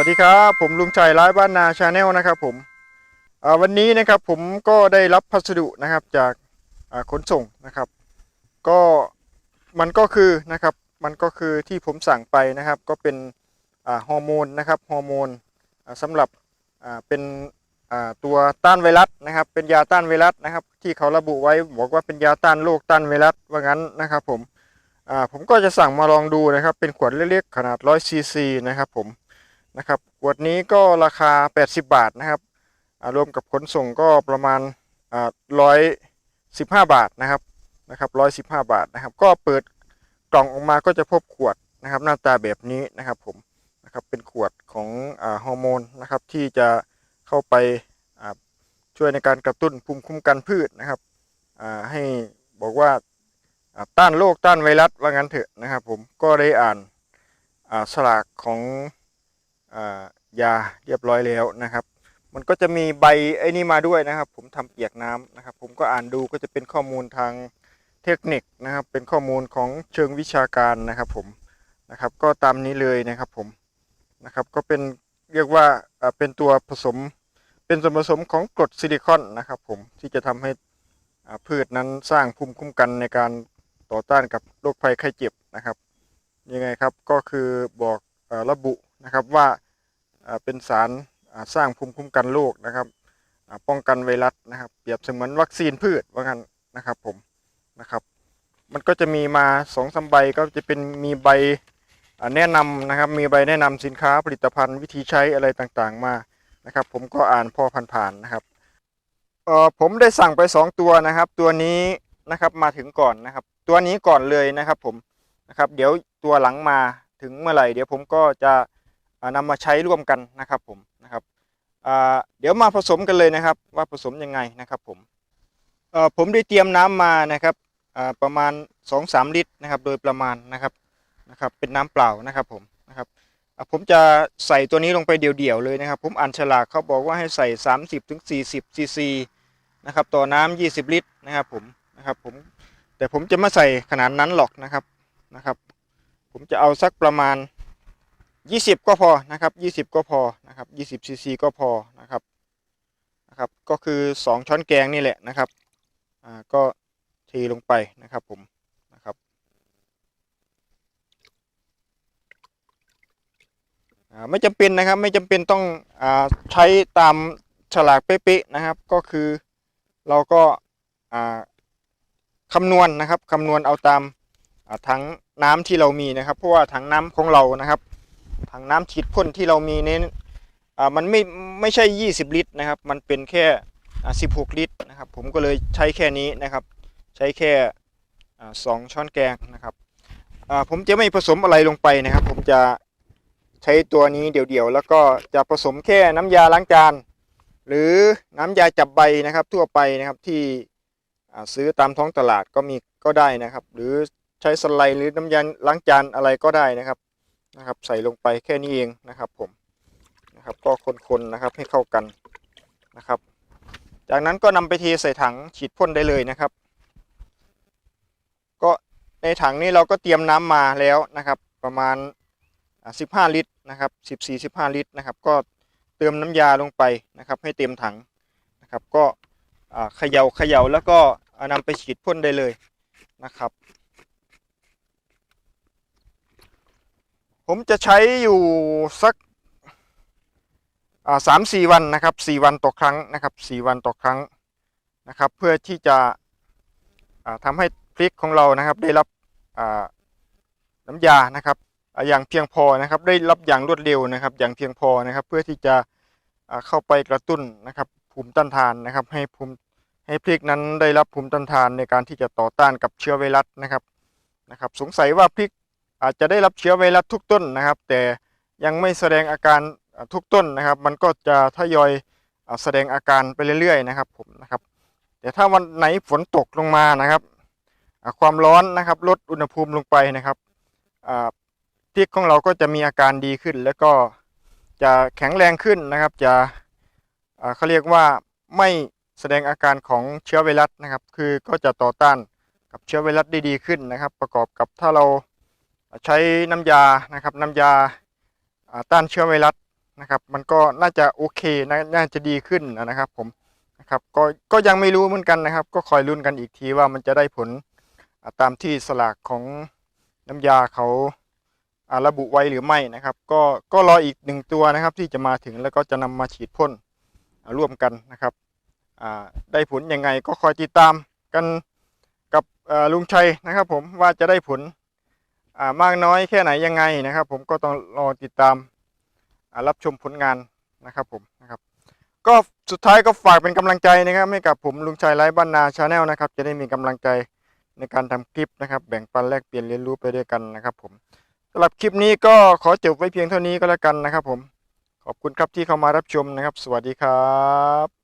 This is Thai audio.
วัสดีครับ ผมลุงชัยร้ายบ้านนาชาแนลนะครับผมวันนี้นะครับผมก็ได้รับพัสดุนะครับจากขนส่งนะครับ ก็มันก็คือนะครับมันก็คือที่ผมสั่งไปนะครับก็เป็นฮอร์โมนนะครับฮอร์โมนอ่าสำหรับเป็นตัวต้านไวรัสนะครับเป็นยาต้านไวรัสนะครับ ที่เขาระบุไว้บอกว่าเป็นยาต้านโรคต้านไวรัสว่างั้นนะครับผมผมก็จะสั่งมาลองดูนะครับเป็นขวดเล็กๆขนาด100ซีซีนะครับผม นะครับขวดนี้ก็ราคา 80 บาทนะครับรวมกับขนส่งก็ประมาณร้อ่า115บาทนะครับนะครับ115บห้าบาทนะครับ ก็เปิดกล่องออกมาก็จะพบขวดนะครับ หน้าตาแบบนี้นะครับผมนะครับเป็นขวดของอฮอร์โมนนะครับที่จะเข้าไปช่วยในการกระตุ้นภูมิคุ้มกันพืชนะครับให้บอกว่าต้านโรคต้านไวรัสว่างั้นเถอะนะครับผมก็ได้อ่านสลากของ ยาเรียบร้อยแล้วนะครับ มันก็จะมีใบไอ้นี่มาด้วยนะครับ ผมทำเปียกน้ำนะครับ ผมก็อ่านดูก็จะเป็นข้อมูลทางเทคนิคนะครับ เป็นข้อมูลของเชิงวิชาการนะครับ ผมนะครับ ก็ตามนี้เลยนะครับผมนะครับ ก็เป็นเรียกว่าเป็นตัวผสมเป็นส่วนผสมของกรดซิลิคอนนะครับ ผมที่จะทำให้พืชนั้นสร้างภูมิคุ้มกันในการต่อต้านกับโรคภัยไข้เจ็บนะครับยังไงครับก็คือบอกอระบุนะครับว่า เป็นสารสร้างภูมิคุ้มกันโรคนะครับป้องกันไวรัสนะครับ เปรียบเสมือนวัคซีนพืชว่างั้นนะครับผมนะครับ มันก็จะมีมาสองสาใบก็จะเป็นมีใบแนะนำนะครับ มีใบแนะนำสินค้าผลิตภัณฑ์วิธีใช้อะไรต่างๆมานะครับ ผมก็อ่านพอผ่านๆนะครับเออผมได้สั่งไปสองตัวนะครับ ตัวนี้นะครับมาถึงก่อนนะครับ ตัวนี้ก่อนเลยนะครับผมนะครับ เดี๋ยวตัวหลังมาถึงเมื่อไหร่ เดี๋ยวผมก็จะ อ่านำมาใช้ร่วมกันนะครับผมนะครับเดี๋ยวมาผสมกันเลยนะครับ ว่าผสมยังไงนะครับผมผมได้เตรียมน้ำมานะครับประมาณ 2-3 ลิตรนะครับ โดยประมาณนะครับนะครับ เป็นน้ำเปล่านะครับผมนะครับผมจะใส่ตัวนี้ลงไปเดี่ยวๆเลยนะครับ ผมอ่านฉลากเขาบอกว่าให้ใส่ 30-40ซีซีนะครับต่อน้ำ20 ลิตรนะครับผมนะครับผมแต่ผมจะไม่ใส่ขนาดนั้นหรอกนะครับนะครับ ผมจะเอาสักประมาณ 20 ก็พอนะครับ20 ก็พอนะครับ20ซีซีก็พอนะครับนะครับ ก็คือ 2 ช้อนแกงนี่แหละนะครับอ่าก็เทลงไปนะครับผมนะครับอ่าไม่จำเป็นนะครับไม่จำเป็นต้องอ่าใช้ตามฉลากเป๊ะๆนะครับ ก็คือเราก็อ่าคำนวณนะครับคำนวณเอาตามอ่าถังน้ำที่เรามีนะครับ เพราะว่าถังน้ำของเรานะครับ ถังน้ำฉีดพ่นที่เรามีเน้นอ่ามันไม่ไม่ใช่ 20 ลิตรนะครับ มันเป็นแค่ 16 ลิตรนะครับ ผมก็เลยใช้แค่นี้นะครับ ใช้แค่สองช้อนแกงนะครับอ่าผมจะไม่ผสมอะไรลงไปนะครับ ผมจะใช้ตัวนี้เดี่ยวๆ แล้วก็จะผสมแค่น้ำยาล้างจาน หรือน้ำยาจับใบนะครับ ทั่วไปนะครับที่ซื้อตามท้องตลาดก็มีก็ได้นะครับ หรือใช้สไลด์หรือน้ำยาล้างจานอะไรก็ได้นะครับ นะครับ ใส่ลงไปแค่นี้เองนะครับผมนะครับ ก็คนๆนะครับให้เข้ากันนะครับ จากนั้นก็นำไปเทใส่ถังฉีดพ่นได้เลยนะครับ ก็ในถังนี้เราก็เตรียมน้ำมาแล้วนะครับ ประมาณ 15 ลิตรนะครับ 14-15 ลิตรนะครับ ก็เติมน้ำยาลงไปนะครับ ให้เต็มถังนะครับ ก็เขย่าเขย่าแล้วก็เอานำไปฉีดพ่นได้เลยนะครับ ผมจะใช้อยู่สักสามสี่วันนะครับสี่วันต่อครั้งนะครับสี่วันต่อครั้งนะครับ เพื่อที่จะอ่าทำให้พริกของเรานะครับ ได้รับน้ำยานะครับอย่างเพียงพอนะครับ ได้รับอย่างรวดเร็วนะครับ อย่างเพียงพอนะครับ เพื่อที่จะเข้าไปกระตุ้นนะครับภูมิต้านทานนะครับ ให้ภูมิให้พริกนั้นได้รับภูมิต้านทานในการที่จะต่อต้านกับเชื้อไวรัสนะครับนะครับ สงสัยว่าพริก อาจจะได้รับเชื้อไวรัสทุกต้นนะครับ แต่ยังไม่แสดงอาการทุกต้นนะครับ มันก็จะทยอยแสดงอาการไปเรื่อยๆนะครับผมนะครับ แต่ถ้าวันไหนฝนตกลงมานะครับ ความร้อนนะครับลดอุณหภูมิลงไปนะครับพริกของเราก็จะมีอาการดีขึ้น แล้วก็จะแข็งแรงขึ้นนะครับ จะเขาเรียกว่าไม่แสดงอาการของเชื้อไวรัสนะครับ คือก็จะต่อต้านกับเชื้อไวรัสได้ดีขึ้นนะครับ ประกอบกับถ้าเรา ใช้น้ำยานะครับน้ำยาอ่าต้านเชื้อไวรัสนะครับ มันก็น่าจะโอเคน,น่าจะดีขึ้นนะครับ ผมนะครับก็ก็ยังไม่รู้เหมือนกันนะครับ ก็คอยลุ้นกันอีกทีว่ามันจะได้ผลตามที่สลากของน้ำยาเขาระบุไว้หรือไม่นะครับ ก็ก็รออีกหนึ่งตัวนะครับ ที่จะมาถึงแล้วก็จะนำมาฉีดพ่นร่วมกันนะครับได้ผลยังไงก็คอยติดตามกันกับลุงชัยนะครับ ผมว่าจะได้ผล มากน้อยแค่ไหนยังไงนะครับ ผมก็ต้องรอติดตามอ่ารับชมผลงานนะครับผมนะครับก็สุดท้ายก็ฝากเป็นกำลังใจนะครับให้กับผมลุงชัยไร้บ้านนาชาแนลนะครับ จะได้มีกำลังใจในการทำคลิปนะครับ แบ่งปันแลกเปลี่ยนเรียนรู้ไปด้วยกันนะครับ ผมสำหรับคลิปนี้ก็ขอจบไว้เพียงเท่านี้ก็แล้วกันนะครับ ผมขอบคุณครับที่เข้ามารับชมนะครับ สวัสดีครับ